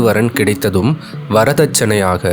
வரன் கிடைத்ததும் வரதட்சணையாக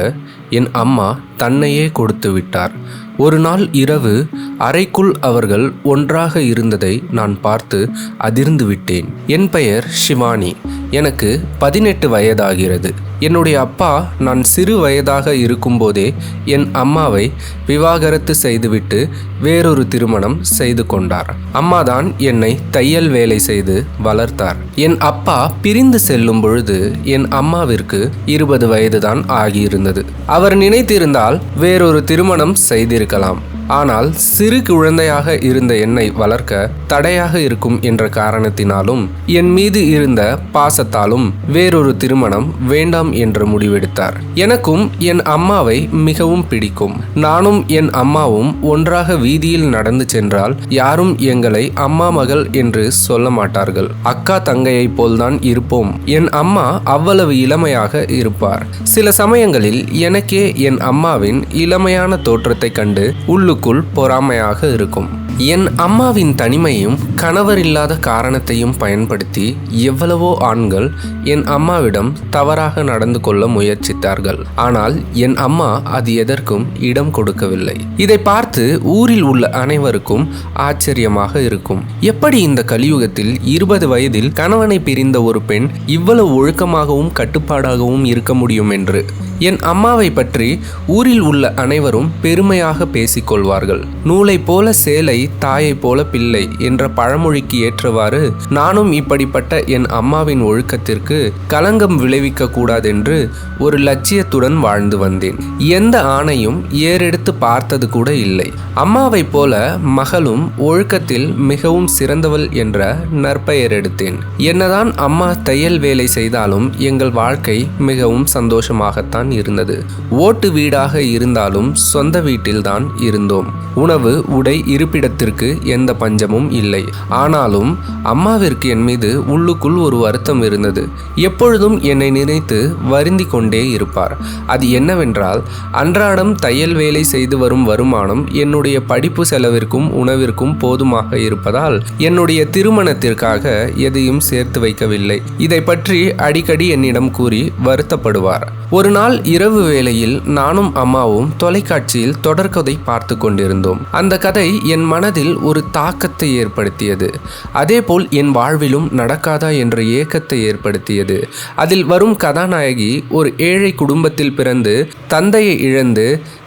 என் அம்மா தன்னையே கொடுத்து விட்டார். ஒரு நாள் இரவு அறைக்குள் அவர்கள் ஒன்றாக இருந்ததை நான் பார்த்து அதிர்ந்து விட்டேன். என் பெயர் ஷிவானி. எனக்கு பதினெட்டு வயதாகிறது. என்னுடைய அப்பா நான் சிறு வயதாக இருக்கும்போதே என் அம்மாவை விவாகரத்து செய்துவிட்டு வேறொரு திருமணம் செய்து கொண்டார். அம்மாதான் என்னை தையல் வேலை செய்து வளர்த்தார். என் அப்பா பிரிந்து செல்லும் பொழுது என் அம்மாவிற்கு இருபது வயதுதான் ஆகியிருந்தது. அவர் நினைத்திருந்தால் வேறொரு திருமணம் செய்திருக்கலாம். ஆனால் சிறு குழந்தையாக இருந்த என்னை வளர்க்க தடையாக இருக்கும் என்ற காரணத்தினாலும் என் மீது இருந்த பாசத்தாலும் வேறொரு திருமணம் வேண்டாம் என்று முடிவெடுத்தார். எனக்கும் என் அம்மாவை மிகவும் பிடிக்கும். நானும் என் அம்மாவும் ஒன்றாக வீதியில் நடந்து சென்றால் யாரும் எங்களை அம்மா மகள் என்று சொல்ல மாட்டார்கள். அக்கா தங்கையைப் போல்தான் இருப்போம். என் அம்மா அவ்வளவு இளமையாக இருப்பார். சில சமயங்களில் எனக்கே என் அம்மாவின் இளமையான தோற்றத்தை கண்டு உள்ளுக்குள் பொறாமையாக இருக்கும். என் அம்மாவின் தனிமையும் கணவர் இல்லாத காரணத்தையும் பயன்படுத்தி எவ்வளவோ ஆண்கள் என் அம்மாவிடம் தவறாக நடந்து கொள்ள முயற்சித்தார்கள். ஆனால் என் அம்மா அது எதற்கும் இடம் கொடுக்கவில்லை. இதை பார்த்து ஊரில் உள்ள அனைவருக்கும் ஆச்சரியமாக இருக்கும். எப்படி இந்த கலியுகத்தில் இருபது வயதில் கணவனை பிரிந்த ஒரு பெண் இவ்வளவு ஒழுக்கமாகவும் கட்டுப்பாடாகவும் இருக்க முடியும் என்று? என் அம்மாவை பற்றி ஊரில் உள்ள அனைவரும் பெருமையாக பேசிக்கொள்வார்கள். நூலைப் போல சேலை தாயைப் போல பிள்ளை என்ற பழமொழிக்கு ஏற்றவாறு நானும் இப்படிப்பட்ட என் அம்மாவின் ஒழுக்கத்திற்கு கலங்கம் விளைவிக்க கூடாதென்று ஒரு லட்சியத்துடன் வாழ்ந்து வந்தேன். எந்த ஆணையும் ஏறெடுத்து பார்த்தது கூட இல்லை. அம்மாவைப் போல மகளும் ஒழுக்கத்தில் மிகவும் சிறந்தவள் என்ற நற்பெயர் எடுத்தேன். என்னதான் அம்மா தையல் வேலை செய்தாலும் எங்கள் வாழ்க்கை மிகவும் சந்தோஷமாகத்தான் இருந்தது. ஓட்டு வீடாக இருந்தாலும் சொந்த வீட்டில்தான் இருந்தோம். உணவு உடை இருப்பிடத்தில் குடும்பத்திற்கு எந்த பஞ்சமும் இல்லை. ஆனாலும் அம்மாவிற்கு என் மீது உள்ளுக்குள் ஒரு வருத்தம் இருந்தது. எப்பொழுதும் என்னை நினைத்து வருந்தி கொண்டே இருப்பார். அது என்னவென்றால் அன்றாடம் தையல் வேலை செய்து வரும் வருமானம் என்னுடைய படிப்பு செலவிற்கும் உணவிற்கும் போதுமாக இருப்பதால் என்னுடைய திருமணத்திற்காக எதையும் சேர்த்து வைக்கவில்லை. இதை பற்றி அடிக்கடி என்னிடம் கூறி வருத்தப்படுவார். ஒரு நாள் இரவு வேளையில் நானும் அம்மாவும் தொலைக்காட்சியில் தொடர்கதை பார்த்து கொண்டிருந்தோம். அந்த கதை என் மன மனதில் ஒரு தாக்கத்தை ஏற்படுத்தியது. அதேபோல் என் வாழ்விலும் நடக்காதா என்ற ஏக்கத்தை ஏற்படுத்தியது. அதில் வரும் கதாநாயகி ஒரு ஏழை குடும்பத்தில் பிறந்து தந்தையை இழந்து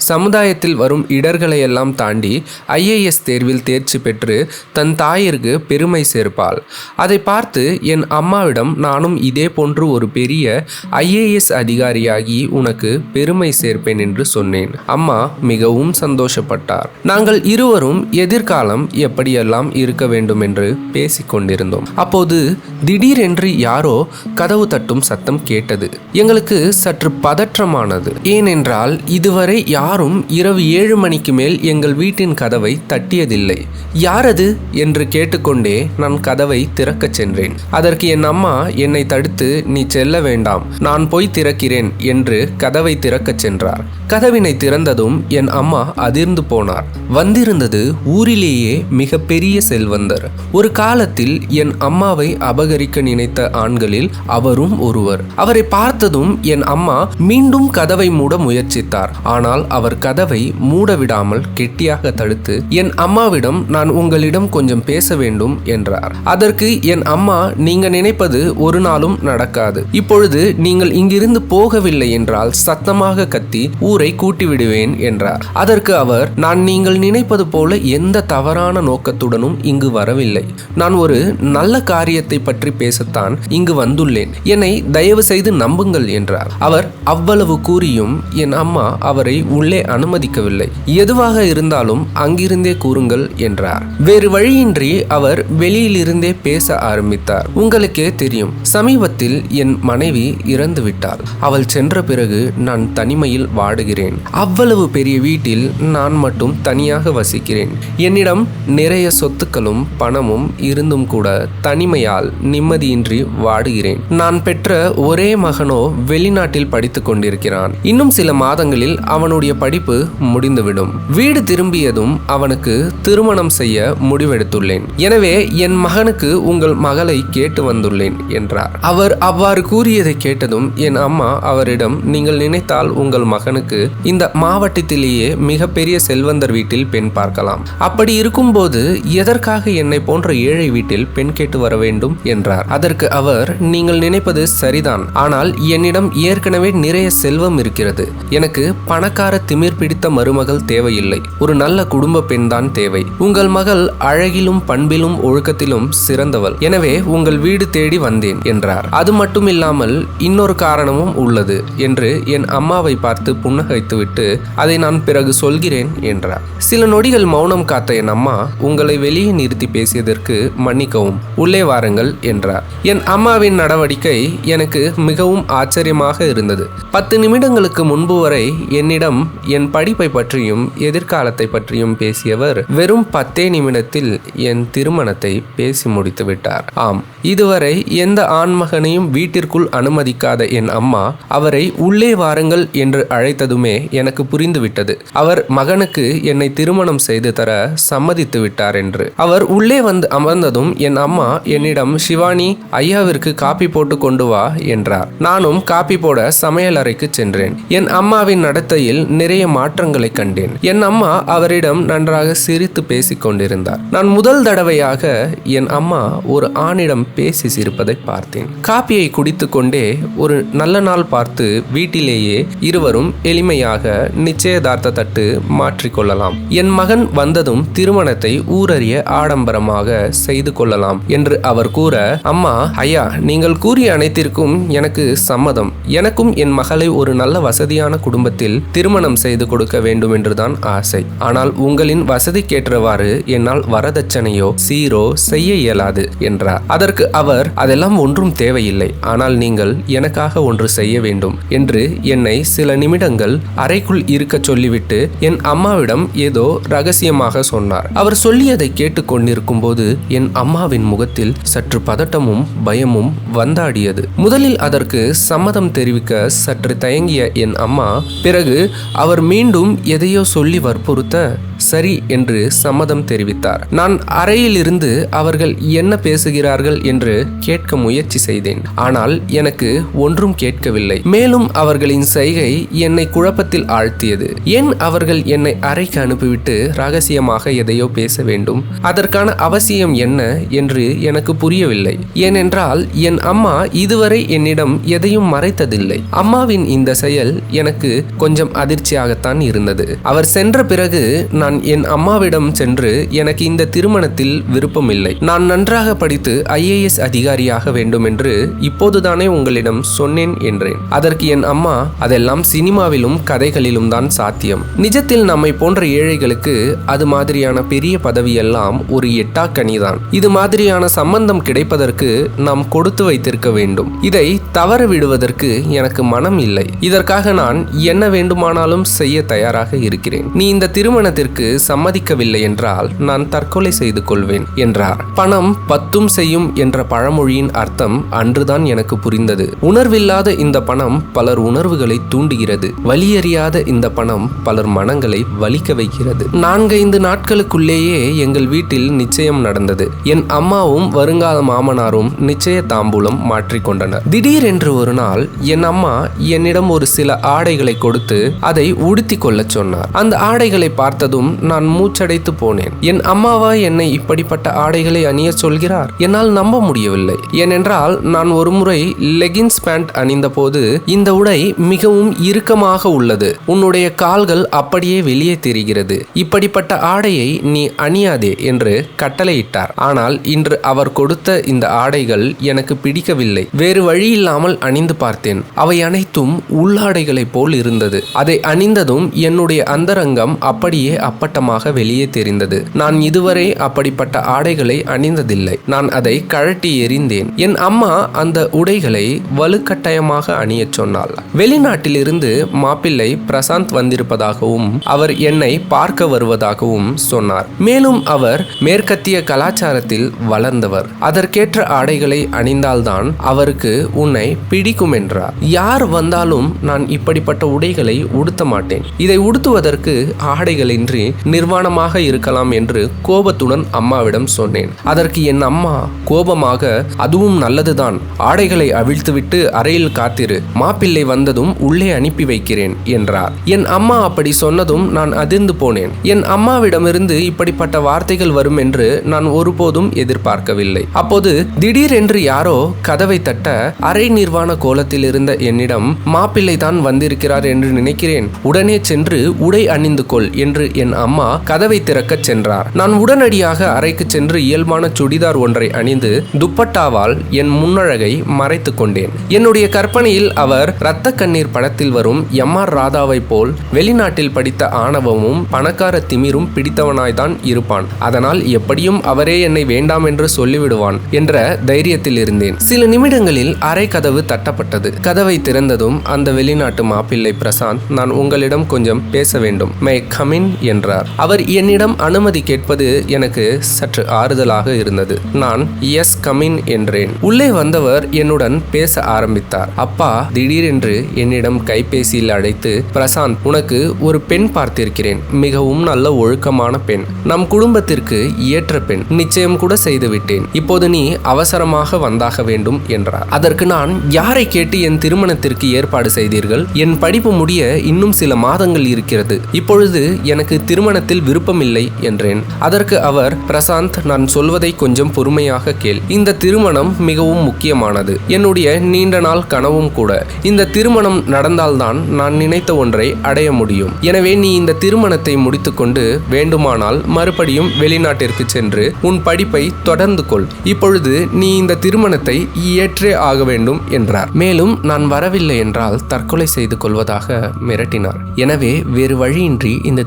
சமுதாயத்தில் வரும் இடர்களை எல்லாம் தாண்டி ஐஏஎஸ் தேர்வில் தேர்ச்சி பெற்று தன் தாயிற்கு பெருமை சேர்ப்பாள். அதை பார்த்து என் அம்மாவிடம் நானும் இதே போன்று ஒரு பெரிய ஐஏஎஸ் அதிகாரியாகி உனக்கு பெருமை சேர்ப்பேன் என்று சொன்னேன். அம்மா மிகவும் சந்தோஷப்பட்டார். நாங்கள் இருவரும் எதிர்காலம் எப்படியெல்லாம் இருக்க வேண்டும் என்று பேசிக்கொண்டிருந்தோம். அப்போது திடீரென்று யாரோ கதவு தட்டும் சத்தம் கேட்டது. எங்களுக்கு சற்று பதற்றமானது. ஏனென்றால் இதுவரை யாரும் இரவு ஏழு மணிக்கு மேல் எங்கள் வீட்டின் கதவை தட்டியதில்லை. யாரது? என்று கேட்டுக்கொண்டே நான் கதவை திறக்கச் சென்றேன். அதற்கு என் அம்மா என்னை தடுத்து நீ செல்ல வேண்டாம். நான் போய் திறக்கிறேன் என்று கதவை திறக்கச் சென்றார். கதவினை திறந்ததும் என் அம்மா அதிர்ந்து போனார். வந்திருந்தது ஊரில் உலகிலேயே மிகப்பெரிய செல்வந்தர். ஒரு காலத்தில் என் அம்மாவை அபகரிக்க நினைத்த ஆண்களில் அவரும் ஒருவர். அவரை பார்த்ததும் என் அம்மா மீண்டும் கதவை மூட முயற்சித்தார். ஆனால் அவர் கதவை மூட விடாமல் கெட்டியாக தடுத்து என் அம்மாவிடம் நான் உங்களிடம் கொஞ்சம் பேச வேண்டும் என்றார். அதற்கு என் அம்மா நீங்க நினைப்பது ஒரு நாளும் நடக்காது. இப்பொழுது நீங்கள் இங்கிருந்து போகவில்லை என்றால் சத்தமாக கத்தி ஊரை கூட்டி விடுவேன் என்றார். அதற்கு அவர் நான் நீங்கள் நினைப்பது போல எந்த தவறான நோக்கத்துடனும் இங்கு வரவில்லை. நான் ஒரு நல்ல காரியத்தை பற்றி பேசத்தான் இங்கு வந்துள்ளேன். என்னை தயவு செய்து நம்புங்கள் என்றார். அவர் அவ்வளவு கூறியும் என் அம்மா அவரை உள்ளே அனுமதிக்கவில்லை. எதுவாக இருந்தாலும் அங்கிருந்தே கூறுங்கள் என்றார். வேறு வழியின்றி அவர் வெளியிலிருந்தே பேச ஆரம்பித்தார். உங்களுக்கே தெரியும் சமீபத்தில் என் மனைவி இறந்து விட்டாள். அவள் சென்ற பிறகு நான் தனிமையில் வாடுகிறேன். அவ்வளவு பெரிய வீட்டில் நான் மட்டும் தனியாக வசிக்கிறேன். என்னிடம் நிறைய சொத்துக்களும் பணமும் இருந்தும் கூட தனிமையால் நிம்மதியின்றி வாடுகிறேன். நான் பெற்ற ஒரே மகனோ வெளிநாட்டில் படித்துக் கொண்டிருக்கிறான். இன்னும் சில மாதங்களில் அவனுடைய படிப்பு முடிந்துவிடும். வீடு திரும்பியதும் அவனுக்கு திருமணம் செய்ய முடிவெடுத்துள்ளேன். எனவே என் மகனுக்கு உங்கள் மகளை கேட்டு வந்துள்ளேன் என்றார். அவர் அவ்வாறு கூறியதை கேட்டதும் என் அம்மா அவரிடம் நீங்கள் நினைத்தால் உங்கள் மகனுக்கு இந்த மாவட்டத்திலேயே மிகப்பெரிய செல்வந்தர் வீட்டில் பெண் பார்க்கலாம். அப்படி அப்படி இருக்கும்போது எதற்காக என்னை போன்ற ஏழை வீட்டில் பெண் கேட்டு வர வேண்டும் என்றார்? அதற்கு அவர் நீங்கள் நினைப்பது சரிதான். ஆனால் என்னிடம் ஏற்கனவே நிறைய செல்வம் இருக்கிறது. எனக்கு பணக்கார திமிர் பிடித்த மருமகள் தேவையில்லை. ஒரு நல்ல குடும்ப பெண்தான் தேவை. உங்கள் மகள் அழகிலும் பண்பிலும் ஒழுக்கத்திலும் சிறந்தவள். எனவே உங்கள் வீடு தேடி வந்தேன் என்றார். அது மட்டும் இல்லாமல் இன்னொரு காரணமும் உள்ளது என்று என் அம்மாவை பார்த்து புன்னகைத்துவிட்டு அதை நான் பிறகு சொல்கிறேன் என்றார். சில நொடிகள் மௌனம் காத்த என் அம்மா உங்களை வெளியே நிறுத்தி பேசியதற்கு மன்னிக்கவும். உள்ளே வாருங்கள் என்றார். என் அம்மாவின் நடவடிக்கை எனக்கு மிகவும் ஆச்சரியமாக இருந்தது. பத்து நிமிடங்களுக்கு முன்பு வரை என்னிடம் என் படிப்பை பற்றியும் எதிர்காலத்தை பற்றியும் பேசியவர் வெறும் பத்தே நிமிடத்தில் என் திருமணத்தை பேசி முடித்து விட்டார். ஆம் இதுவரை எந்த ஆண்மகனையும் வீட்டிற்குள் அனுமதிக்காத என் அம்மா அவரை உள்ளே வாருங்கள் என்று அழைத்ததுமே எனக்கு புரிந்துவிட்டது. அவர் மகனுக்கு என்னை திருமணம் செய்து தர சம்மதித்து விட்டார் என்று. அவர் உள்ளே வந்து அமர்ந்ததும் என் அம்மா என்னிடம் சிவானி ஐயாவிற்கு காப்பி போட்டு கொண்டு வா என்றார். நானும் காப்பி போட சமையல் அறைக்கு சென்றேன். என் அம்மாவின் நடத்தையில் நிறைய மாற்றங்களை கண்டேன். என் அம்மா அவரிடம் நன்றாக சிரித்து பேசிக் கொண்டிருந்தார். நான் முதல் தடவையாக என் அம்மா ஒரு ஆணிடம் பேசி சிரிப்பதை பார்த்தேன். காப்பியை குடித்துக்கொண்டே ஒரு நல்ல நாள் பார்த்து வீட்டிலேயே இருவரும் எளிமையாக நிச்சயதார்த்த தட்டு மாற்றிக்கொள்ளலாம் என் மகன் வந்ததும் திருமணத்தை ஊரறிய ஆடம்பரமாக செய்து கொள்ளலாம் என்று அவர் கூற அம்மா ஐயா நீங்கள் கூறிய அனைத்திற்கும் எனக்கு சம்மதம். எனக்கும் என் மகளை ஒரு நல்ல வசதியான குடும்பத்தில் திருமணம் செய்து கொடுக்க வேண்டும் என்றுதான் ஆசை. ஆனால் உங்களின் வசதிக்கேற்றவாறு என்னால் வரதட்சணையோ சீரோ செய்ய இயலாது என்றார். அதற்கு அவர் அதெல்லாம் ஒன்றும் தேவையில்லை. ஆனால் நீங்கள் எனக்காக ஒன்று செய்ய வேண்டும் என்று என்னை சில நிமிடங்கள் அறைக்குள் இருக்க சொல்லிவிட்டு என் அம்மாவிடம் ஏதோ ரகசியமாக சொன்னார். அவர் சொல்லியதை கேட்டுக்கொண்டிருக்கும் போது என் அம்மாவின் முகத்தில் சற்று பதட்டமும் பயமும் வந்தாடியது. முதலில் அதற்கு சம்மதம் தெரிவிக்க சற்று தயங்கிய என் அம்மா பிறகு அவர் மீண்டும் எதையோ சொல்லி வற்புறுத்த சரி என்று சம்மதம் தெரிவித்தார். நான் அறையிலிருந்து அவர்கள் என்ன பேசுகிறார்கள் என்று கேட்க முயற்சி செய்தேன். ஆனால் எனக்கு ஒன்றும் கேட்கவில்லை. மேலும் அவர்களின் செய்கை என்னை குழப்பத்தில் ஆழ்த்தியது. ஏன் அவர்கள் என்னை அறைக்கு அனுப்பிவிட்டு ரகசியமாக எதையோ பேச வேண்டும்? அதற்கான அவசியம் என்ன என்று எனக்கு புரியவில்லை. ஏனென்றால் என் அம்மா இதுவரை என்னிடம் எதையும் மறைத்ததில்லை. அம்மாவின் இந்த செயல் எனக்கு கொஞ்சம் அதிர்ச்சியாகத்தான் இருந்தது. அவர் சென்ற பிறகு நான் என் அம்மாவிடம் சென்று எனக்கு இந்த திருமணத்தில் விருப்பமில்லை. நான் நன்றாக படித்து ஐஏஎஸ் அதிகாரியாக வேண்டும் என்று இப்போதுதானே உங்களிடம் சொன்னேன் என்றேன். அதற்கு என் அம்மா அதெல்லாம் சினிமாவிலும் கதைகளிலும் தான் சாத்தியம். நிஜத்தில் நம்மை போன்ற ஏழைகளுக்கு அது மாதிரியான பெரிய பதவியெல்லாம் ஒரு எட்டாக்கனிதான் இது மாதிரியான சம்பந்தம் கிடைப்பதற்கு நாம் கொடுத்து வைத்திருக்க வேண்டும். இதை தவற விடுவதற்கு எனக்கு மனம் இல்லை இதற்காக நான் என்ன வேண்டுமானாலும் செய்ய தயாராக இருக்கிறேன். நீ இந்த திருமணத்திற்கு சம்மதிக்கவில்லை என்றால் நான் தற்கொலை செய்து கொள்வேன் என்றார். பணம் பத்தும் செய்யும் என்ற பழமொழியின் அர்த்தம் அன்றுதான் எனக்கு புரிந்தது. உணர்வில்லாத இந்த பணம் பலர் உணர்வுகளை தூண்டுகிறது. வலியறியாத இந்த பணம் பலர் மனங்களை வலிக்க வைக்கிறது. நான்கைந்து நாட்களுக்குள்ளேயே எங்கள் வீட்டில் நிச்சயம் நடந்தது. என் அம்மாவும் வருங்கால மாமனாரும் நிச்சய தாம்பூலம் மாற்றிக்கொண்டனர் திடீரென்று ஒரு நாள் என் அம்மா என்னிடம் ஒரு சில ஆடைகளை கொடுத்து அதை உடுத்தி கொள்ளச் சொன்னார். அந்த ஆடைகளை பார்த்ததும் நான் மூச்சடைத்து போனேன். என் அம்மாவா என்னை இப்படிப்பட்ட ஆடைகளை அணிய சொல்கிறார்? என்னால் நம்ப முடியவில்லை. ஏனென்றால் நான் ஒருமுறை லெகின்ஸ் பேண்ட் அணிந்த போது இந்த உடை மிகவும் இறுக்கமாக உள்ளது. உன்னுடைய கால்கள் அப்படியே வெளியே தெரிகிறது. இப்படிப்பட்ட ஆடையை நீ அணியாதே என்று கட்டளையிட்டார். ஆனால் இன்று அவர் கொடுத்த இந்த ஆடைகள் எனக்கு பிடிக்கவில்லை. வேறு வழி இல்லாமல் அணிந்து பார்த்தேன். அவை அனைத்தும் உள்ளாடைகளைப் போல் இருந்தது. அதை அணிந்ததும் என்னுடைய அந்தரங்கம் அப்படியே அப்ப அப்பட்டமாக வெளியே தெரிந்தது. நான் இதுவரை அப்படிப்பட்ட ஆடைகளை அணிந்ததில்லை. நான் அதை கழட்டி எறிந்தேன். என் அம்மா அந்த உடைகளை வலுக்கட்டாயமாக அணியச் சொன்னாள். வெளிநாட்டிலிருந்து மாப்பிள்ளை பிரசாந்த் வந்திருப்பதாகவும் அவர் என்னை பார்க்க வருவதாகவும் சொன்னார். மேலும் அவர் மேற்கத்திய கலாச்சாரத்தில் வளர்ந்தவர். அதற்கேற்ற ஆடைகளை அணிந்தால்தான் அவருக்கு உன்னை பிடிக்கும் என்றார் யார் வந்தாலும் நான் இப்படிப்பட்ட உடைகளை உடுத்த மாட்டேன். இதை உடுத்துவதற்கு ஆடைகளின்றி நிர்வாணமாக இருக்கலாம் என்று கோபத்துடன் அம்மாவிடம் சொன்னேன். அதற்கு என் அம்மா கோபமாக அதுவும் நல்லதுதான். ஆடைகளை அவிழ்த்துவிட்டு அறையில் காத்திரு. மாப்பிள்ளை வந்ததும் உள்ளே அனுப்பி வைக்கிறேன் என்றார். என் அம்மா அப்படி சொன்னதும் நான் அதிர்ந்து போனேன். என் அம்மாவிடமிருந்து இப்படிப்பட்ட வார்த்தைகள் வரும் என்று நான் ஒருபோதும் எதிர்பார்க்கவில்லை. அப்போது திடீரென்று யாரோ கதவை தட்ட அரை நிர்வாண கோலத்தில் இருந்த என்னிடம் மாப்பிள்ளை தான் வந்திருக்கிறார் என்று நினைக்கிறேன். உடனே சென்று உடை அணிந்து கொள் என்று என் அம்மா கதவை திறக்கச் சென்றார். நான் உடனடியாக அறைக்கு சென்று இயல்பான சுடிதார் ஒன்றை அணிந்து துப்பட்டாவால் என் முன்னழகை மறைத்து கொண்டேன். என்னுடைய கற்பனையில் அவர் இரத்த கண்ணீர் படத்தில் வரும் எம் ஆர் ராதாவை போல் வெளிநாட்டில் படித்த ஆணவமும் பணக்கார திமிரும் பிடித்தவனாய்தான் இருப்பான். அதனால் எப்படியும் அவரே என்னை வேண்டாம் என்று சொல்லிவிடுவான் என்ற தைரியத்தில் இருந்தேன். சில நிமிடங்களில் அறை கதவு தட்டப்பட்டது. கதவை திறந்ததும் அந்த வெளிநாட்டு மாப்பிள்ளை பிரசாந்த் நான் உங்களிடம் கொஞ்சம் பேச வேண்டும். மே கமின் என்றார். அவர் என்னிடம் அனுமதி கேட்பது எனக்கு சற்று ஆறுதலாக இருந்தது. நான் எஸ் கமின் என்றேன். உள்ளே வந்தவர் என்னுடன் பேச ஆரம்பித்தார். அப்பா திடீரென்று என்னிடம் கைபேசியில் அழைத்து பிரசாந்த் உனக்கு ஒரு பெண் பார்த்திருக்கிறேன். மிகவும் நல்ல ஒழுக்கமான பெண். நம் குடும்பத்திற்கு ஏற்ற பெண். நிச்சயம் கூட செய்துவிட்டேன். இப்போது நீ அவசரமாக வந்தாக வேண்டும் என்றார். அதற்கு நான் யாரை கேட்டு என் திருமணத்திற்கு ஏற்பாடு செய்தீர்கள்? என் படிப்பு முடிய இன்னும் சில மாதங்கள் இருக்கிறது. இப்பொழுது எனக்கு திருமணத்தில் விருப்பமில்லை என்றேன். அதற்கு அவர் பிரசாந்த் நான் சொல்வதை கொஞ்சம் பொறுமையாக கேள். இந்த திருமணம் மிகவும் முக்கியமானது. என்னுடைய நீண்ட நாள் கனவும் கூட. இந்த திருமணம் நடந்தால்தான் நான் நினைத்த ஒன்றை அடைய முடியும். எனவே நீ இந்த திருமணத்தை முடித்துக்கொண்டு வேண்டுமானால் மறுபடியும் வெளிநாட்டிற்கு சென்று உன் படிப்பை தொடர்ந்து கொள். இப்பொழுது நீ இந்த திருமணத்தை ஏற்றே ஆக வேண்டும் என்றார். மேலும் நான் வரவில்லை என்றால் தற்கொலை செய்து கொள்வதாக மிரட்டினார். எனவே வேறு வழியின்றி இந்த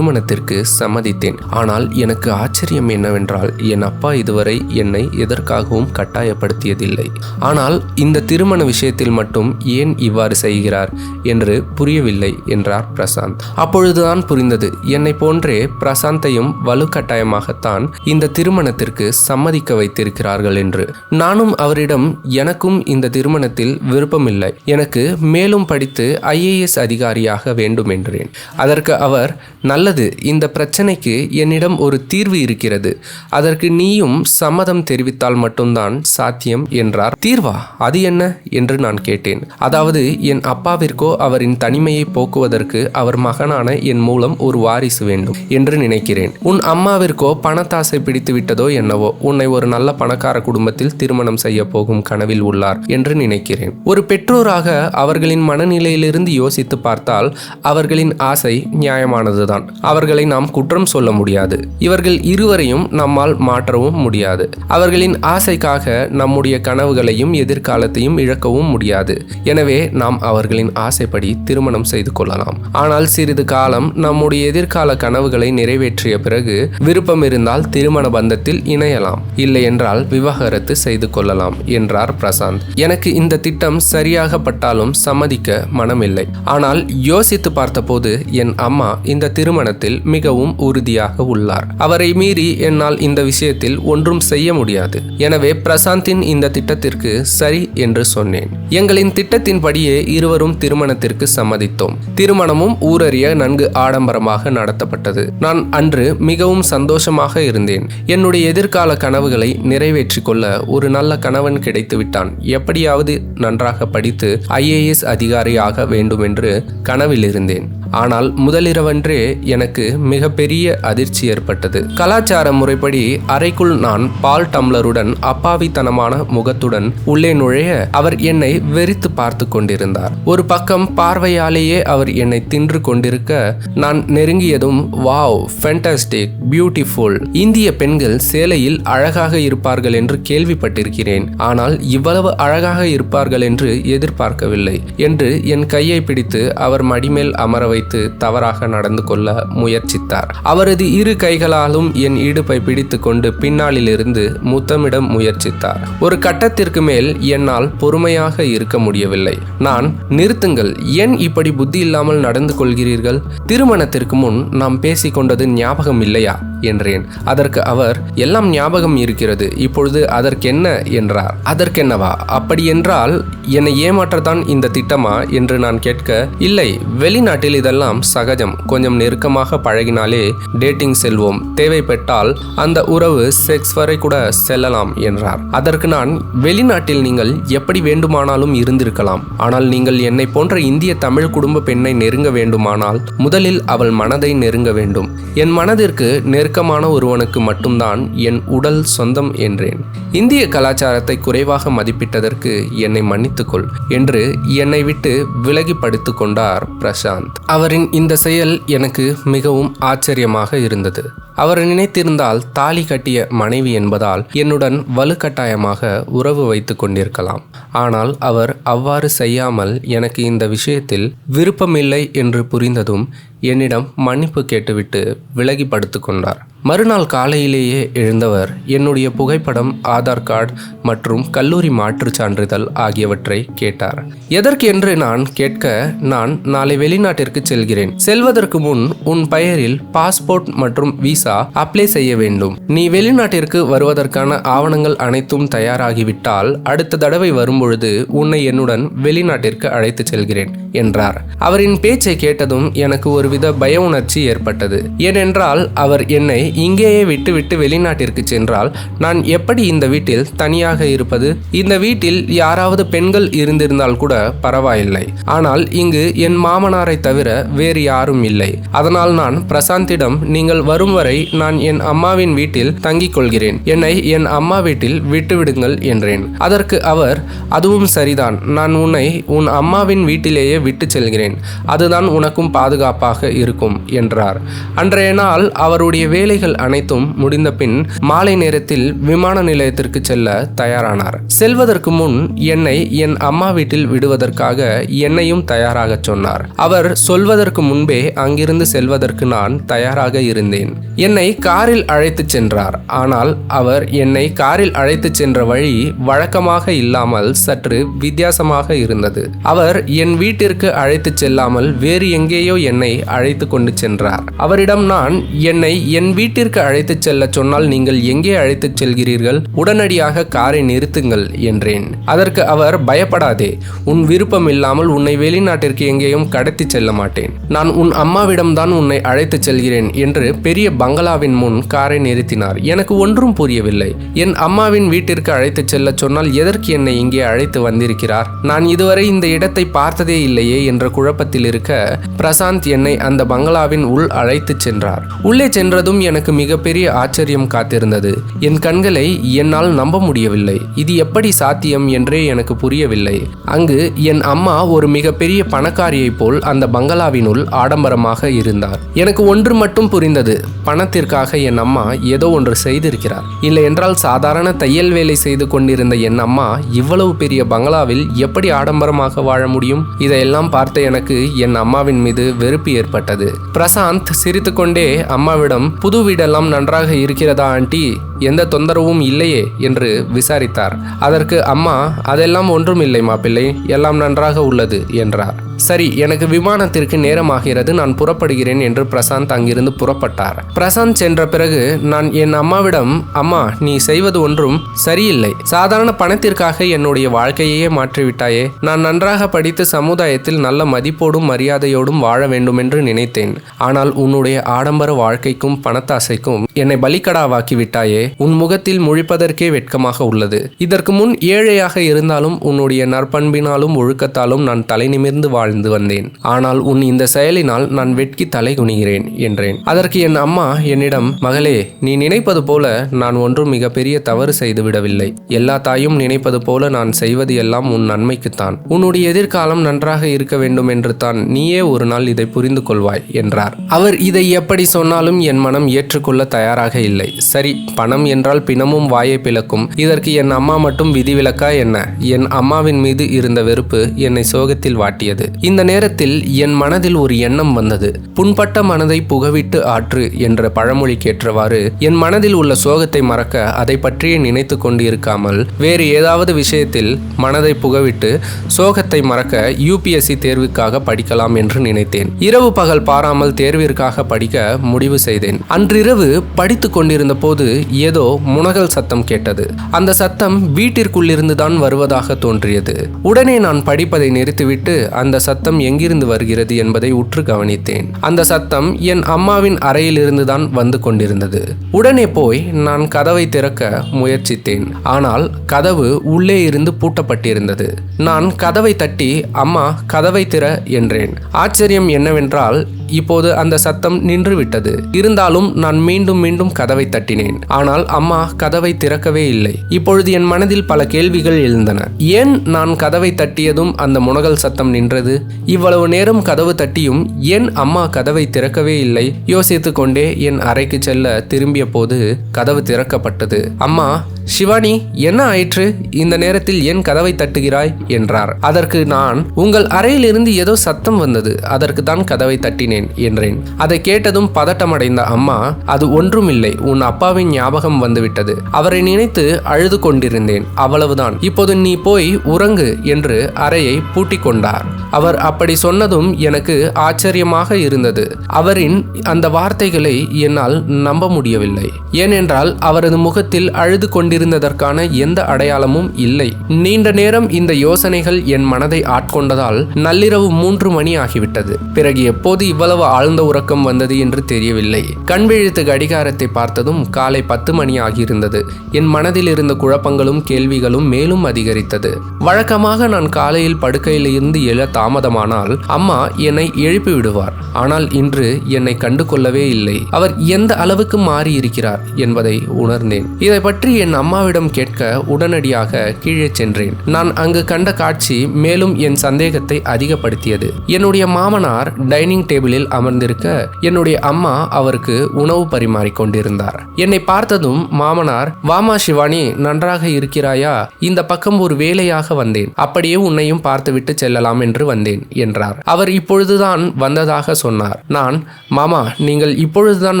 திருமணத்திற்கு சம்மதித்தேன். ஆனால் எனக்கு ஆச்சரியம் என்னவென்றால் என் அப்பா இதுவரை என்னை எதற்காகவும் கட்டாயப்படுத்தியதில்லை. ஆனால் இந்த திருமண விஷயத்தில் மட்டும் ஏன் இவ்வாறு செய்கிறார் என்று புரியவில்லை என்றார் பிரசாந்த். அப்பொழுதுதான் புரிந்தது என்னை போன்றே பிரசாந்தையும் வலுக்கட்டாயமாகத்தான் இந்த திருமணத்திற்கு சம்மதிக்க வைத்திருக்கிறார்கள் என்று. நானும் அவரிடம் எனக்கும் இந்த திருமணத்தில் விருப்பமில்லை. எனக்கு மேலும் படித்து ஐஏஎஸ் அதிகாரியாக வேண்டும் என்றேன் அதற்கு அவர் நல்லது இந்த பிரச்சனைக்கு என்னிடம் ஒரு தீர்வு இருக்கிறது. அதற்கு நீயும் சம்மதம் தெரிவித்தால் மட்டும்தான் சாத்தியம் என்றார். தீர்வா? அது என்ன? என்று நான் கேட்டேன். அதாவது என் அப்பாவிற்கோ அவரின் தனிமையை போக்குவதற்கு அவர் மகனான என் மூலம் ஒரு வாரிசு வேண்டும் என்று நினைக்கிறேன். உன் அம்மாவிற்கோ பணத்தாசை பிடித்து விட்டதோ என்னவோ உன்னை ஒரு நல்ல பணக்கார குடும்பத்தில் திருமணம் செய்ய போகும் கனவில் உள்ளார் என்று நினைக்கிறேன். ஒரு பெற்றோராக அவர்களின் மனநிலையிலிருந்து யோசித்து பார்த்தால் அவர்களின் ஆசை நியாயமானதுதான். அவர்கள் நாம் குற்றம் சொல்ல முடியாது. இவர்கள் இருவரையும் நம்மால் மாற்றவும் முடியாது. அவர்களின் ஆசைக்காக நம்முடைய கனவுகளையும் எதிர்காலத்தையும் இழக்கவும் முடியாது. எனவே நாம் அவர்களின் ஆசைப்படி திருமணம் செய்து கொள்ளலாம். ஆனால் சிறிது காலம் நம்முடைய எதிர்கால கனவுகளை நிறைவேற்றிய பிறகு விருப்பம் இருந்தால் திருமண பந்தத்தில் இணையலாம். இல்லை என்றால் விவாகரத்து செய்து கொள்ளலாம் என்றார் பிரசாந்த். எனக்கு இந்த திட்டம் சரியாகப்பட்டாலும் சம்மதிக்க மனமில்லை. ஆனால் யோசித்து பார்த்தபோது என் அம்மா இந்த திருமணத்தில் மிகவும் உறுதியாக உள்ளார். அவரை மீறி என்னால் இந்த விஷயத்தில் ஒன்றும் செய்ய முடியாது. எனவே பிரசாந்தின் இந்த திட்டத்திற்கு சரி என்று சொன்னேன். எங்களின் திட்டத்தின்படியே இருவரும் திருமணத்திற்கு சம்மதித்தோம். திருமணமும் ஊரறிய நன்கு ஆடம்பரமாக நடத்தப்பட்டது. நான் அன்று மிகவும் சந்தோஷமாக இருந்தேன். என்னுடைய எதிர்கால கனவுகளை நிறைவேற்றிக் கொள்ள ஒரு நல்ல கணவன் கிடைத்து விட்டான் எப்படியாவது நன்றாக படித்து ஐஏஎஸ் அதிகாரியாக வேண்டும் என்று கனவில் இருந்தேன் ஆனால் முதலிரவன்றே எனக்கு மிகப்பெரிய அதிர்ச்சி ஏற்பட்டது. கலாச்சார முறைப்படி அறைக்குள் நான் பால் டம்ளருடன் அப்பாவித்தனமான முகத்துடன் உள்ளே நுழைய அவர் என்னை வெறித்து பார்த்து கொண்டிருந்தார். ஒரு பக்கம் பார்வையாலேயே அவர் என்னை தின்று கொண்டிருக்க நான் நெருங்கியதும் வாவ் ஃபென்டாஸ்டிக் பியூட்டிஃபுல். இந்திய பெண்கள் சேலையில் அழகாக இருப்பார்கள் என்று கேள்விப்பட்டிருக்கிறேன். ஆனால் இவ்வளவு அழகாக இருப்பார்கள் என்று எதிர்பார்க்கவில்லை என்று என் கையை பிடித்து அவர் மடிமேல் அமர வைத்து தவறாக நடந்து கொள்ள முயற்சித்தார். அவரது இரு கைகளாலும் என் இடுப்பை பிடித்து கொண்டு பின்னாளிலிருந்து முத்தமிடம் முயற்சித்தார். ஒரு கட்டத்திற்கு மேல் என்னால் பொறுமையாக இருக்க முடியவில்லை. நான் நிறுத்துங்கள் ஏன் இப்படி புத்தி இல்லாமல் நடந்து கொள்கிறீர்கள்? திருமணத்திற்கு முன் நாம் பேசிக்கொண்டது ஞாபகம் இல்லையா என்றேன். அதற்கு அவர் எல்லாம் ஞாபகம் இருக்கிறது இப்பொழுது அதற்கென்ன என்றார். அதற்கென்னவா? அப்படியென்றால் என்னை ஏமாற்றத்தான் இந்த திட்டமா? என்று நான் கேட்க இல்லை வெளிநாட்டில் இதெல்லாம் சகஜம். கொஞ்சம் நெருக்கமாக பழகினாலே டேட்டிங் செல்வோம். தேவைப்பட்டால் அந்த உறவு செக்ஸ் வரை கூட செல்லலாம் என்றார். அதற்கு நான் வெளிநாட்டில் நீங்கள் எப்படி வேண்டுமானாலும் இருந்திருக்கலாம். ஆனால் நீங்கள் என்னை போன்ற இந்திய தமிழ் குடும்ப பெண்ணை நெருங்க வேண்டுமானால் முதலில் அவள் மனதை நெருங்க வேண்டும். என் மனதிற்கு நெருக்கமான ஒருவனுக்கு மட்டும்தான் என் உடல் சொந்தம் என்றேன். இந்திய கலாச்சாரத்தை குறைவாக மதிப்பிட்டதற்கு என்னை மன்னித்துக்கொள் என்று என்னை விட்டு விலகி படுத்துக் கொண்டார் பிரசாந்த். அவரின் இந்த செயல் எனக்கு மிகவும் ஆச்சரியமாக இருந்தது. அவர் நினைத்திருந்தால் தாலி கட்டிய மனைவி என்பதால் என்னுடன் வலுக்கட்டாயமாக உறவு வைத்து கொண்டிருக்கலாம். ஆனால் அவர் அவ்வாறு செய்யாமல் எனக்கு இந்த விஷயத்தில் விருப்பமில்லை என்று புரிந்ததும் என்னிடம் மன்னிப்பு கேட்டுவிட்டு விலகி படுத்து கொண்டார். மறுநாள் காலையிலேயே எழுந்தவர் என்னுடைய புகைப்படம் ஆதார் கார்டு மற்றும் கல்லூரி மாற்றுச் சான்றிதழ் ஆகியவற்றை கேட்டார். எதற்கென்று நான் கேட்க நான் நாளை வெளிநாட்டிற்கு செல்கிறேன். செல்வதற்கு முன் உன் பெயரில் பாஸ்போர்ட் மற்றும் விசா அப்ளை செய்ய வேண்டும். நீ வெளிநாட்டிற்கு வருவதற்கான ஆவணங்கள் அனைத்தும் தயாராகிவிட்டால் அடுத்த தடவை வரும்பொழுது உன்னை என்னுடன் வெளிநாட்டிற்கு அழைத்துச் செல்கிறேன் என்றார். அவரின் பேச்சை கேட்டதும் எனக்கு ஒருவித பய உணர்ச்சி ஏற்பட்டது. ஏனென்றால் அவர் என்னை இங்கேயே விட்டுவிட்டு வெளிநாட்டிற்கு சென்றால் நான் எப்படி இந்த வீட்டில் தனியாக இருப்பது? இந்த வீட்டில் யாராவது பெண்கள் இருந்திருந்தால் கூட பரவாயில்லை. ஆனால் இங்கு என் மாமனாரை தவிர வேறு யாரும் இல்லை. அதனால் நான் பிரசாந்திடம் நீங்கள் வரும் வரை நான் என் அம்மாவின் வீட்டில் தங்கிக் கொள்கிறேன். என்னை என் அம்மா வீட்டில் விட்டுவிடுங்கள் என்றேன். அதற்கு அவர் அதுவும் சரிதான். நான் உன்னை உன் அம்மாவின் வீட்டிலேயே விட்டு செல்கிறேன். அதுதான் உனக்கும் பாதுகாப்பாக இருக்கும் என்றார். அன்றைய நாள் அவருடைய வேலை வேலைகள் அனைத்தும் முடிந்த பின் மாலை நேரத்தில் விமான நிலையத்திற்கு செல்ல தயாரானார். செல்வதற்கு முன் என்னை என் அம்மா வீட்டில் விடுவதற்காக என்னையும் தயாராக சொன்னார். அவர் சொல்வதற்கு முன்பே அங்கிருந்து செல்வதற்கு நான் தயாராக இருந்தேன். என்னை காரில் அழைத்துச் சென்றார். ஆனால் அவர் என்னை காரில் அழைத்துச் சென்ற வழி வழக்கமாக இல்லாமல் சற்று வித்தியாசமாக இருந்தது. அவர் என் வீட்டிற்கு அழைத்துச் செல்லாமல் வேறு எங்கேயோ என்னை அழைத்து கொண்டு சென்றார். அவரிடம் நான் என்னை என் வீட்டிற்கு அழைத்துச் செல்ல சொன்னால் நீங்கள் எங்கே அழைத்துச் செல்கிறீர்கள்? உடனடியாக காரை நிறுத்துங்கள் என்றேன். அதற்கு அவர் பயப்படாதே. உன் விருப்பம் இல்லாமல் உன்னை வெளிநாட்டிற்கு எங்கேயும் கடத்தி செல்ல மாட்டேன். நான் உன் அம்மாவிடம்தான் உன்னை அழைத்துச் செல்கிறேன் என்று பெரிய பங்களாவின் முன் காரை நிறுத்தினார். எனக்கு ஒன்றும் புரியவில்லை. என் அம்மாவின் வீட்டிற்கு அழைத்துச் செல்ல சொன்னால் எதற்கு என்னை இங்கே அழைத்து வந்திருக்கிறார்? நான் இதுவரை இந்த இடத்தை பார்த்ததே இல்லையே என்ற குழப்பத்தில் இருக்க பிரசாந்த் என்னை அந்த பங்களாவின் உள் அழைத்துச் சென்றார். உள்ளே சென்றதும் என எனக்கு மிகப்பெரிய ஆச்சரியம் காத்திருந்தது. என் கண்களை என்னால் நம்ப முடியவில்லை. இது எப்படி சாத்தியம் என்றே எனக்கு புரியவில்லை. அங்கு என் அம்மா ஒரு மிகப்பெரிய பணக்காரியைப் போல் அந்த பங்களாவினுள் ஆடம்பரமாக இருந்தார். எனக்கு ஒன்று மட்டும் புரிந்தது. பணத்திற்காக என் அம்மா ஏதோ ஒன்று செய்திருக்கிறார். இல்லை என்றால் சாதாரண தையல் வேலை செய்து கொண்டிருந்த என் அம்மா இவ்வளவு பெரிய பங்களாவில் எப்படி ஆடம்பரமாக வாழ முடியும்? இதையெல்லாம் பார்த்த எனக்கு என் அம்மாவின் மீது வெறுப்பு ஏற்பட்டது. பிரசாந்த் சிரித்துக்கொண்டே அம்மாவிடம் புது வீடெல்லாம் நன்றாக இருக்கிறதா ஆண்டி? எந்த தொந்தரவும் இல்லையே என்று விசாரித்தார். அதற்கு அம்மா அதெல்லாம் ஒன்றும் இல்லை மாப்பிள்ளை. எல்லாம் நன்றாக உள்ளது என்றார். சரி எனக்கு விமானத்திற்கு நேரமாகிறது நான் புறப்படுகிறேன் என்று பிரசாந்த் அங்கிருந்து புறப்பட்டார். பிரசாந்த் சென்ற பிறகு நான் என் அம்மாவிடம் அம்மா நீ செய்வது ஒன்றும் சரியில்லை. சாதாரண பணத்திற்காக என்னுடைய வாழ்க்கையையே மாற்றிவிட்டாயே. நான் நன்றாக படித்து சமுதாயத்தில் நல்ல மதிப்போடும் மரியாதையோடும் வாழ வேண்டும் என்று நினைத்தேன். ஆனால் உன்னுடைய ஆடம்பர வாழ்க்கைக்கும் பணத்தாசைக்கும் என்னை பலிக்கடாவாக்கி விட்டாயே உன் முகத்தில் முழிப்பதற்கே வெட்கமாக உள்ளது. இதற்கு முன் ஏழையாக இருந்தாலும் உன்னுடைய நற்பண்பினாலும் ஒழுக்கத்தாலும் நான் தலை நிமிர்ந்து வாழ்ந்தேன். வாழ்ந்து வந்தேன். ஆனால் உன் இந்த செயலினால் நான் வெட்கி தலை குனிகிறேன் என்றேன். அதற்கு என் அம்மா என்னிடம் மகளே நீ நினைப்பது போல நான் ஒன்றும் மிகப்பெரிய தவறு செய்து விடவில்லை. எல்லா தாயும் நினைப்பது போல நான் செய்வது எல்லாம் உன் நன்மைக்குத்தான். உன்னுடைய எதிர்காலம் நன்றாக இருக்க வேண்டும் என்று தான் நீயே ஒரு நாள் இதை புரிந்து கொள்வாய் என்றார். அவர் இதை எப்படி சொன்னாலும் என் மனம் ஏற்றுக்கொள்ள தயாராக இல்லை. சரி பணம் என்றால் பிணமும் வாயை பிளக்கும். இதற்கு என் அம்மா மட்டும் விதிவிலக்கா என்ன? என் அம்மாவின் மீது இருந்த வெறுப்பு என்னை சோகத்தில் வாட்டியது. இந்த நேரத்தில் என் மனதில் ஒரு எண்ணம் வந்தது. புண்பட்ட மனதை புகவிட்டு ஆற்று என்ற பழமொழிக்கேற்றவாறு என் மனதில் உள்ள சோகத்தை மறக்க அதை பற்றியே நினைத்து கொண்டு இருக்காமல் வேறு ஏதாவது விஷயத்தில் மனதை புகவிட்டு சோகத்தை மறக்க யூபிஎஸ்சி தேர்வுக்காக படிக்கலாம் என்று நினைத்தேன். இரவு பகல் பாராமல் தேர்விற்காக படிக்க முடிவு செய்தேன். அன்றிரவு படித்து கொண்டிருந்த போது ஏதோ முனகல் சத்தம் கேட்டது. அந்த சத்தம் வீட்டிற்குள்ளிருந்து தான் வருவதாக தோன்றியது. உடனே நான் படிப்பதை நிறுத்திவிட்டு அந்த சத்தம் சத்தம் எங்கிருந்து வருகிறது என்பதை உற்று கவனித்தேன். அந்த சத்தம் என் அம்மாவின் அறையிலிருந்து தான் வந்து கொண்டிருந்தது. உடனே போய் நான் கதவை திறக்க முயற்சித்தேன். ஆனால் கதவு உள்ளே இருந்து பூட்டப்பட்டிருந்தது. நான் கதவை தட்டி அம்மா கதவை திற என்றேன். ஆச்சரியம் என்னவென்றால் இப்போது அந்த சத்தம் நின்றுவிட்டது. இருந்தாலும் நான் மீண்டும் மீண்டும் கதவை தட்டினேன். ஆனால் அம்மா கதவை திறக்கவே இல்லை. இப்பொழுது என் மனதில் பல கேள்விகள் எழுந்தன. ஏன் நான் கதவை தட்டியதும் அந்த முனகல் சத்தம் நின்றது? இவ்வளவு நேரம் கதவு தட்டியும் என் அம்மா கதவை திறக்கவே இல்லை. யோசித்துக் கொண்டே என் அறைக்கு செல்ல திரும்பிய போது கதவு திறக்கப்பட்டது. அம்மா சிவானி என்ன ஆயிற்று? இந்த நேரத்தில் என் கதவை தட்டுகிறாய்? என்றார். அதற்கு நான் உங்கள் அறையிலிருந்து ஏதோ சத்தம் வந்தது. அதற்கு தான் கதவை தட்டினேன் என்றேன். அதை கேட்டதும் பதட்டமடைந்த அம்மா அது ஒன்றுமில்லை. உன் அப்பாவின் ஞாபகம் வந்துவிட்டது. அவரை நினைத்து அழுது கொண்டிருந்தேன். அவ்வளவுதான். இப்போது நீ போய் உறங்கு என்று அறையை பூட்டிக் கொண்டார். அவர் அப்படி சொன்னதும் எனக்கு ஆச்சரியமாக இருந்தது. அவரின் அந்த வார்த்தைகளை என்னால் நம்ப முடியவில்லை. ஏனென்றால் அவரது முகத்தில் அழுது கொண்டிருந்ததற்கான எந்த அடையாளமும் இல்லை. நீண்ட நேரம் இந்த யோசனைகள் என் மனதை ஆட்கொண்டதால் நள்ளிரவு மூன்று மணி ஆகிவிட்டது. பிறகு எப்போது இவ்வளவு ஆழ்ந்த உறக்கம் வந்தது என்று தெரியவில்லை. கண்விழித்து கடிகாரத்தை பார்த்ததும் காலை பத்து மணி ஆகியிருந்தது. என் மனதில் இருந்த குழப்பங்களும் கேள்விகளும் மேலும் அதிகரித்தது. வழக்கமாக நான் காலையில் படுக்கையில் இருந்து எழ தாமதமானால் அம்மா என்னை எழுப்பி விடுவார். ஆனால் இன்று என்னை கண்டு கொள்ளவே இல்லை. அவர் எந்த அளவுக்கு மாறி இருக்கிறார் என்பதை உணர்ந்தேன். இதை பற்றி என் அம்மாவிடம் கேட்க உடனடியாக கீழே சென்றேன். நான் அங்கு கண்ட காட்சி மேலும் என் சந்தேகத்தை அதிகப்படுத்தியது. என்னுடைய மாமனார் டைனிங் டேபிளில் அமர்ந்திருக்க என்னுடைய அம்மா அவருக்கு உணவு பரிமாறிக்கொண்டிருந்தார் என்னை பார்த்ததும் மாமனார் வாமா சிவானி நன்றாக இருக்கிறாயா? இந்த பக்கம் ஒரு வேலையாக வந்தேன். அப்படியே உன்னையும் பார்த்துவிட்டு செல்லலாம் என்று வந்தேன். என்றார். அவர் இப்பொழுதுதான் வந்ததாக சொன்னார். நான் மாமா நீங்கள் இப்பொழுதுதான்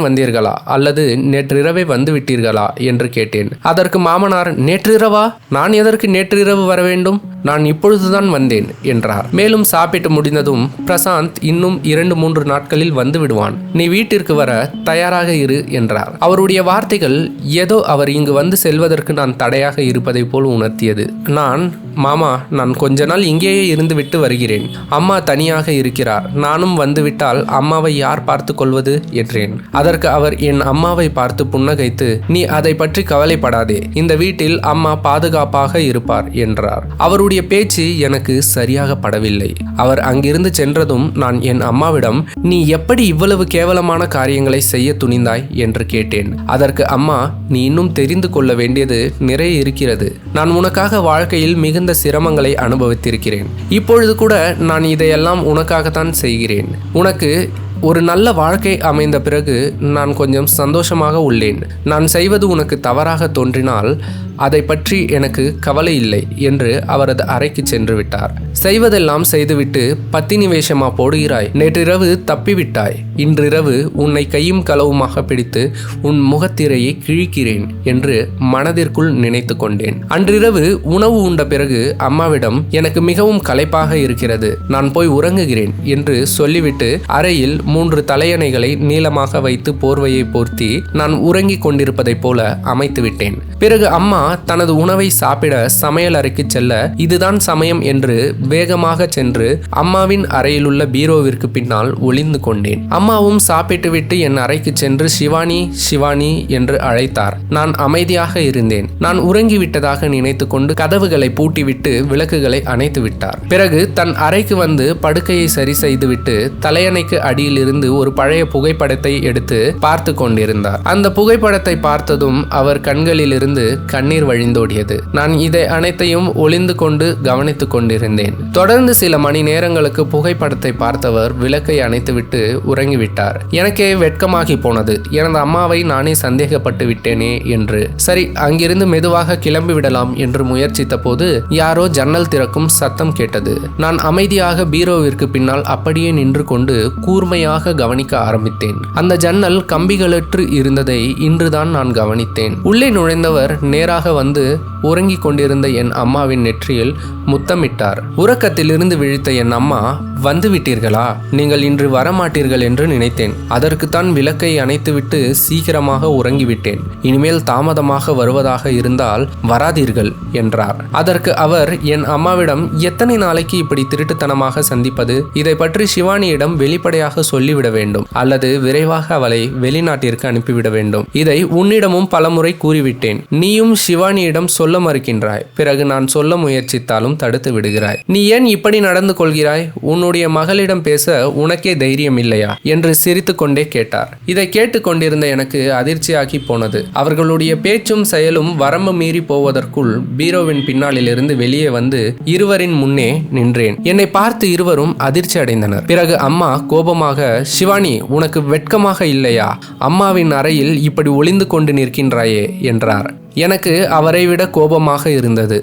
வந்தீர்களா? அல்லது நேற்றிரவே வந்து விட்டீர்களா என்று கேட்டேன். அதற்கு மாமனார் நேற்றிரவா? நான் எதற்கு நேற்றிரவு வர வேண்டும் நான் இப்பொழுதுதான் வந்தேன் என்றார். மேலும் சாப்பிட்டு முடிந்ததும் பிரசாந்த் இன்னும் இரண்டு மூன்று நாட்களில் வந்து விடுவான். நீ வீட்டிற்கு வர தயாராக இரு என்றார். அவருடைய வார்த்தைகள் ஏதோ அவர் இங்கு வந்து செல்வதற்கு நான் தடையாக இருப்பதை போல் உணர்த்தியது. நான் மாமா நான் கொஞ்ச நாள் இங்கேயே இருந்து விட்டு வருகிறேன். அம்மா தனியாக இருக்கிறார். நானும் வந்துவிட்டால் அம்மாவை யார் பார்த்து கொள்வது என்றேன். அதற்கு அவர் என் அம்மாவை பார்த்து புன்னகைத்து நீ அதை பற்றி கவலைப்படாதே. இந்த வீட்டில் அம்மா பாதுகாப்பாக இருப்பார் என்றார். அவருடைய பேச்சு எனக்கு சரியாக படவில்லை. அவர் அங்கிருந்து சென்றதும் நான் என் அம்மாவிடம் நீ எப்படி இவ்வளவு கேவலமான காரியங்களை செய்ய துணிந்தாய்? என்று கேட்டேன். அதற்கு அம்மா நீ இன்னும் தெரிந்து கொள்ள வேண்டியது நிறைய இருக்கிறது. நான் உனக்காக வாழ்க்கையில் மிகுந்த சிரமங்களை அனுபவித்திருக்கிறேன். இப்பொழுது கூட நான் இதையெல்லாம் உனக்காகத்தான் செய்கிறேன். உனக்கு ஒரு நல்ல வாழ்க்கை அமைந்த பிறகு நான் கொஞ்சம் சந்தோஷமாக உள்ளேன். நான் செய்வது உனக்கு தவறாக தோன்றினால் அதை பற்றி எனக்கு கவலை இல்லை என்று அவரது அறைக்கு சென்று விட்டார் செய்வதெல்லாம் செய்துவிட்டு பத்தினி வேஷமா போடுகிறாய். நேற்றிரவு தப்பிவிட்டாய். இன்றிரவு உன்னை கையும் களவுமாக பிடித்து உன் முகத்திரையை கிழிக்கிறேன் என்று மனதிற்குள் நினைத்து கொண்டேன். அன்றிரவு உணவு உண்ட பிறகு அம்மாவிடம் எனக்கு மிகவும் களைப்பாக இருக்கிறது. நான் போய் உறங்குகிறேன் என்று சொல்லிவிட்டு அறையில் மூன்று தலையணைகளை நீளமாக வைத்து போர்வையை போர்த்தி நான் உறங்கிக் கொண்டிருப்பதைப் போல அமைத்து விட்டேன் பிறகு அம்மா தனது உணவை சாப்பிட சமையல் அறைக்கு செல்ல இதுதான் சமயம் என்று வேகமாக சென்று அம்மாவின் அறையிலுள்ள பீரோவிற்கு பின்னால் ஒளிந்து கொண்டேன். அம்மாவும் சாப்பிட்டுவிட்டு என் அறைக்கு சென்று சிவானி சிவானி என்று அழைத்தார். நான் அமைதியாக இருந்தேன். நான் உறங்கிவிட்டதாக நினைத்து கொண்டு கதவுகளை பூட்டிவிட்டு விளக்குகளை அணைத்து விட்டார். பிறகு தன் அறைக்கு வந்து படுக்கையை சரி செய்துவிட்டு தலையணைக்கு அடியிலிருந்து ஒரு பழைய புகைப்படத்தை எடுத்து பார்த்து கொண்டிருந்தார். அந்த புகைப்படத்தை பார்த்ததும் அவர் கண்களிலிருந்து கண்ணீர் வழிந்தோடியது. நான் இதை அனைத்தையும் ஒளிந்து கொண்டு கவனித்துக் கொண்டிருந்தேன். தொடர்ந்து சில மணி நேரங்களுக்கு புகைப்படத்தை பார்த்தவர் விளக்கை அணைத்துவிட்டு உறங்கிவிட்டார். எனக்கே வெட்கமாகி போனது. எனது அம்மாவை நானே சந்தேகப்பட்டு விட்டேனே என்று. சரி அங்கிருந்து மெதுவாக கிளம்பி விடலாம் என்று முயற்சித்த போது யாரோ ஜன்னல் திறக்கும் சத்தம் கேட்டது. நான் அமைதியாக பீரோவிற்கு பின்னால் அப்படியே நின்று கொண்டு கூர்மையாக கவனிக்க ஆரம்பித்தேன். அந்த ஜன்னல் கம்பிகளற்று இருந்ததை இன்றுதான் நான் கவனித்தேன். உள்ளே நுழைந்தவர் நேராக வந்து உறங்கிக் கொண்டிருந்த என் அம்மாவின் நெற்றியில் முத்தமிட்டார். உறக்கத்திலிருந்து விழித்த என் அம்மா வந்து விட்டீர்களா நீங்கள் இன்று வரமாட்டீர்கள் என்று நினைத்தேன். அதற்குத்தான் விளக்கை அணைத்துவிட்டு சீக்கிரமாக உறங்கிவிட்டேன். இனிமேல் தாமதமாக வருவதாக இருந்தால் வராதீர்கள் என்றார். அதற்கு அவர் என் அம்மாவிடம் எத்தனை நாளைக்கு இப்படி திருட்டுத்தனமாக சந்திப்பது? இதை பற்றி சிவானியிடம் வெளிப்படையாக சொல்லிவிட வேண்டும் அல்லது விரைவாக அவளை வெளிநாட்டிற்கு அனுப்பிவிட வேண்டும். இதை உன்னிடமும் பலமுறை கூறிவிட்டேன். நீயும் சிவானியிடம் சொல்ல மறுக்கின்றாய். பிறகு நான் சொல்ல முயற்சித்தாலும் தடுத்து விடுகிறாய். நீ ஏன் இப்படி நடந்து கொள்கிறாய்? உன்னுடைய மகளிடம் பேச உனக்கே தைரியம் இல்லையா? என்று சிரித்துக்கொண்டே கேட்டார். இதை கேட்டுக்கொண்டிருந்த எனக்கு அதிர்ச்சியாகி போனது. அவர்களுடைய பேச்சும் செயலும் வரம்பு மீறி போவதற்குள் பீரோவின் பின்னாலிலிருந்து வெளியே வந்து இருவரின் முன்னே நின்றேன். என்னை பார்த்து இருவரும் அதிர்ச்சி அடைந்தனர். பிறகு அம்மா கோபமாக சிவானி உனக்கு வெட்கமாக இல்லையா? அம்மாவின் அறையில் இப்படி ஒளிந்து கொண்டு நிற்கின்றாயே என்றார். எனக்கு அவரை விட கோபமாக இருந்தது.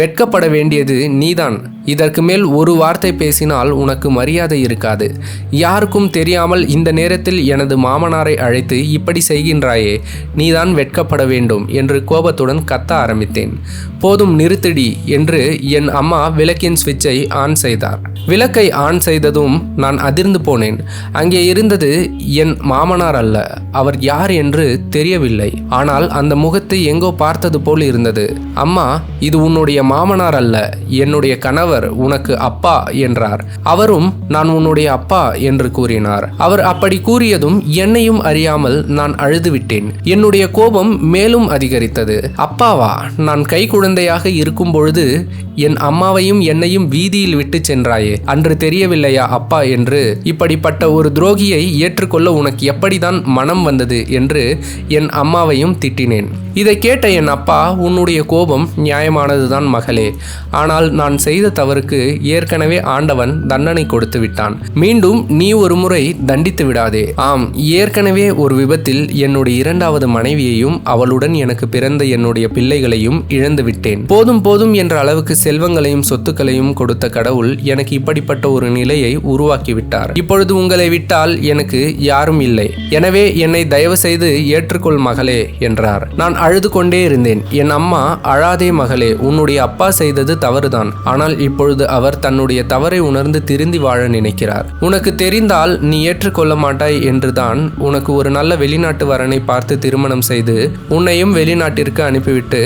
வெட்கப்பட வேண்டியது நீதான். இதற்கு மேல் ஒரு வார்த்தை பேசினால் உனக்கு மரியாதை இருக்காது. யாருக்கும் தெரியாமல் இந்த நேரத்தில் எனது மாமனாரை அழைத்து இப்படி செய்கின்றாயே நீதான் வெட்கப்பட வேண்டும் என்று கோபத்துடன் கத்த ஆரம்பித்தேன். போதும் நிறுத்திடி என்று என் அம்மா விளக்கின் சுவிட்சை ஆன் செய்தார். விளக்கை ஆன் செய்ததும் நான் அதிர்ந்து போனேன். அங்கே இருந்தது என் மாமனார் அல்ல அவர் யார் என்று தெரியவில்லை. ஆனால் அந்த முகத்தை எங்கோ பார்த்தது போல் இருந்தது. அம்மா இது உன்னுடைய மாமனார் அல்ல என்னுடைய கணவர் உனக்கு அப்பா என்றார். அவரும் நான் உன்னுடைய அப்பா என்று கூறினார். அவர் அப்படி கூறியதும் என்னையும் அறியாமல் நான் அழுதுவிட்டேன். என்னுடைய கோபம் மேலும் அதிகரித்தது. அப்பாவா நான் கை குழந்தையாக இருக்கும் பொழுது என் அம்மாவையும் என்னையும் வீதியில் விட்டு சென்றாயே. அன்று தெரியவில்லையா அப்பா என்று இப்படிப்பட்ட ஒரு துரோகியை ஏற்றுக்கொள்ள உனக்கு எப்படிதான் மனம் வந்தது என்று என் அம்மாவையும் திட்டினேன். இதை கேட்ட என் அப்பா உன்னுடைய கோபம் நியாயமானதுதான் மகளே. ஆனால் நான் செய்த தவறுக்கு ஏற்கனவே ஆண்டவன் தண்டனை கொடுத்து விட்டான். மீண்டும் நீ ஒரு முறை தண்டித்து விடாதே. ஆம் ஏற்கனவே ஒரு விபத்தில் என்னுடைய இரண்டாவது மனைவியையும் அவளுடன் எனக்கு பிறந்த என்னுடைய பிள்ளைகளையும் இழந்து விட்டேன். போதும் போதும் என்ற அளவுக்கு செல்வங்களையும் சொத்துக்களையும் கொடுத்த கடவுள் எனக்கு இப்படிப்பட்ட ஒரு நிலையை உருவாக்கிவிட்டார் இப்பொழுது உங்களை விட்டால் எனக்கு யாரும் இல்லை. எனவே என்னை தயவு செய்து ஏற்றுக்கொள் மகளே என்றார். நான் அழுது கொண்டே இருந்தேன். என் அம்மா அழாதே மகளே உன்னுடைய அப்பா செய்தது தவறுதான். ஆனால் இப்பொழுது அவர் தன்னுடைய தவறை உணர்ந்து திருந்தி வாழ நினைக்கிறார். உனக்கு தெரிந்தால் நீ ஏற்றுக்கொள்ள மாட்டாய் என்றுதான் உனக்கு ஒரு நல்ல வெளிநாட்டு வரனை பார்த்து திருமணம் செய்து உன்னையும் வெளிநாட்டிற்கு அனுப்பிவிட்டு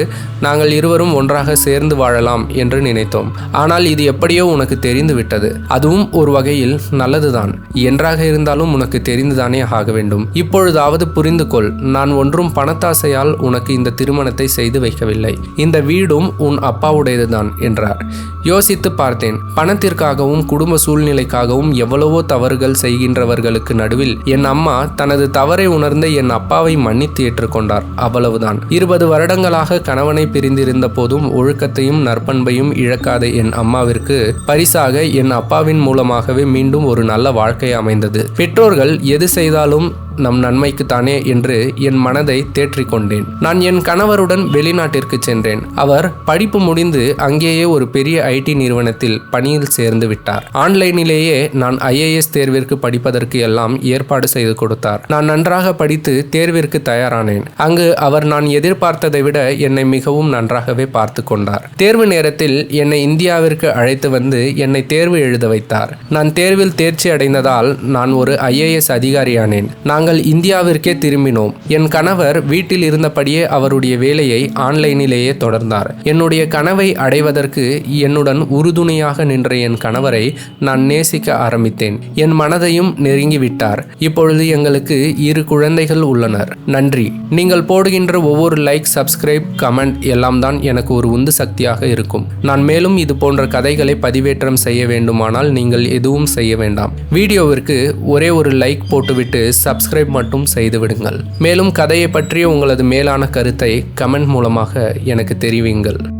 நாங்கள் இருவரும் ஒன்றாக சேர்ந்து வாழலாம் என்று நினைத்தோம். ஆனால் இது எப்படியோ உனக்கு தெரிந்து விட்டது அதுவும் ஒரு வகையில் நல்லதுதான். என்றாக இருந்தாலும் உனக்கு தெரிந்துதானே ஆக வேண்டும். இப்பொழுதாவது புரிந்து கொள் நான் ஒன்றும் பணத்தாசையால் உனக்கு இந்த திருமணத்தை செய்து வைக்கவில்லை. இந்த வீடும் உன் அப்பா அப்பாவுடையதுதான் என்றார். யோசித்து பார்த்தேன். பணத்திற்காகவும் குடும்ப சூழ்நிலைக்காகவும் எவ்வளவோ தவறுகள் செய்கின்றவர்களுக்கு நடுவில் என் அம்மா தனது தவறை உணர்ந்த என் அப்பாவை மன்னித்து ஏற்றுக்கொண்டார். அவ்வளவுதான். இருபது வருடங்களாக கணவனை பிரிந்திருந்த போதும் ஒழுக்கத்தையும் நற்பண்பையும் இழக்காத என் அம்மாவிற்கு பரிசாக என் அப்பாவின் மூலமாகவே மீண்டும் ஒரு நல்ல வாழ்க்கை அமைந்தது. பெற்றோர்கள் எது செய்தாலும் நம் நன்மைக்கு தானே என்று என் மனதை தேற்றிக்கொண்டேன். நான் என் கணவருடன் வெளிநாட்டிற்கு சென்றேன். அவர் படிப்பு முடிந்து அங்கேயே ஒரு பெரிய ஐடி நிறுவனத்தில் பணியில் சேர்ந்து விட்டார். ஆன்லைனிலேயே நான் ஐஏஎஸ் தேர்விற்கு படிப்பதற்கு எல்லாம் ஏற்பாடு செய்து கொடுத்தார். நான் நன்றாக படித்து தேர்விற்கு தயாரானேன். அங்கு அவர் நான் எதிர்பார்த்ததை விட என்னை மிகவும் நன்றாகவே பார்த்து கொண்டார். தேர்வு நேரத்தில் என்னை இந்தியாவிற்கு அழைத்து வந்து என்னை தேர்வு எழுத வைத்தார். நான் தேர்வில் தேர்ச்சி அடைந்ததால் நான் ஒரு ஐஏஎஸ் அதிகாரியானேன். நாங்கள் நாங்கள் இந்தியாவிற்கே திரும்பினோம். என் கணவர் வீட்டில் இருந்தபடியே அவருடைய வேலையை ஆன்லைனிலேயே தொடர்ந்தார். என்னுடைய கனவை அடைவதற்கு என்னுடன் உறுதுணையாக நின்ற என் கணவரை நான் நேசிக்க ஆரம்பித்தேன். என் மனதையும் நெருங்கிவிட்டார். இப்பொழுது எங்களுக்கு இரு குழந்தைகள் உள்ளனர். நன்றி. நீங்கள் போடுகின்ற ஒவ்வொரு லைக் சப்ஸ்கிரைப் கமெண்ட் எல்லாம் தான் எனக்கு ஒரு உந்து சக்தியாக இருக்கும். நான் மேலும் இது போன்ற கதைகளை பதிவேற்றம் செய்ய வேண்டுமானால் நீங்கள் எதுவும் செய்ய வேண்டாம். வீடியோவிற்கு ஒரே ஒரு லைக் போட்டுவிட்டு சப்ஸ்கிரைப் மட்டும் செய்துவிடுங்கள் மேலும் கதையை பற்றிய உங்களது மேலான கருத்தை கமெண்ட் மூலமாக எனக்கு தெரிவிங்கள்.